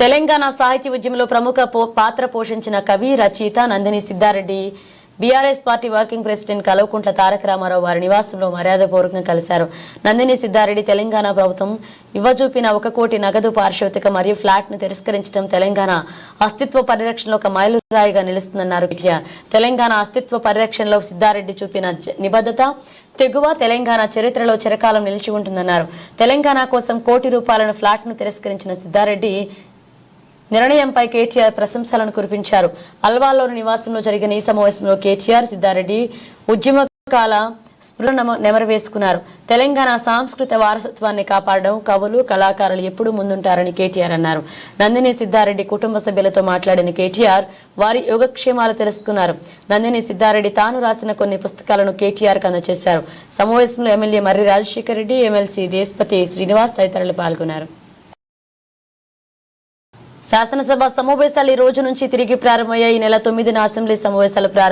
తెలంగాణ సాహిత్య ఉద్యమంలో ప్రముఖ పాత్ర పోషించిన కవి రచయిత Nandini Siddhareddy BRS party working president Kalvakuntla Taraka Ramarao వారి నివాసంలో మర్యాదపూర్వకంగా కలిశారు. నందిని సిద్ధారెడ్డి తెలంగాణ ప్రభుత్వం ఇవ్వచూపిన ఒక కోటి నగదు పారిశోతిక మరియు ఫ్లాట్ను తిరస్కరించడం తెలంగాణ అస్తిత్వ పరిరక్షణలో ఒక మైలురాయిగా నిలుస్తుందన్నారు విజయ. తెలంగాణ అస్తిత్వ పరిరక్షణలో సిద్ధారెడ్డి చూపిన నిబద్ధత తెగువ తెలంగాణ చరిత్రలో చిరకాలం నిలిచి ఉంటుందన్నారు. తెలంగాణ కోసం కోటి రూపాయలను ఫ్లాట్ను తిరస్కరించిన సిద్ధారెడ్డి నిర్ణయంపై కేటీఆర్ ప్రశంసలను కురిపించారు. అల్వాల్లోని నివాసంలో జరిగిన ఈ సమావేశంలో కేటీఆర్ సిద్ధారెడ్డి ఉద్యమకాల స్పృహ నమ- నెమరవేసుకున్నారు. తెలంగాణ సాంస్కృతిక వారసత్వాన్ని కాపాడడం కవులు కళాకారులు ఎప్పుడూ ముందుంటారని కేటీఆర్ అన్నారు. నందిని సిద్ధారెడ్డి కుటుంబ సభ్యులతో మాట్లాడిన కేటీఆర్ వారి యోగక్షేమాలు తెలుసుకున్నారు. నందిని సిద్ధారెడ్డి తాను రాసిన కొన్ని పుస్తకాలను కేటీఆర్ అందజేశారు. సమావేశంలో ఎమ్మెల్యే మర్రి రాజశేఖర రెడ్డి ఎమ్మెల్సీ దేశపతి శ్రీనివాస్ తదితరులు పాల్గొన్నారు. శాసనసభ సమావేశాలు ఈ రోజు నుంచి తిరిగి ప్రారంభమయ్యాయి. ఈ నెల తొమ్మిదిన అసెంబ్లీ సమావేశాలు ప్రారంభ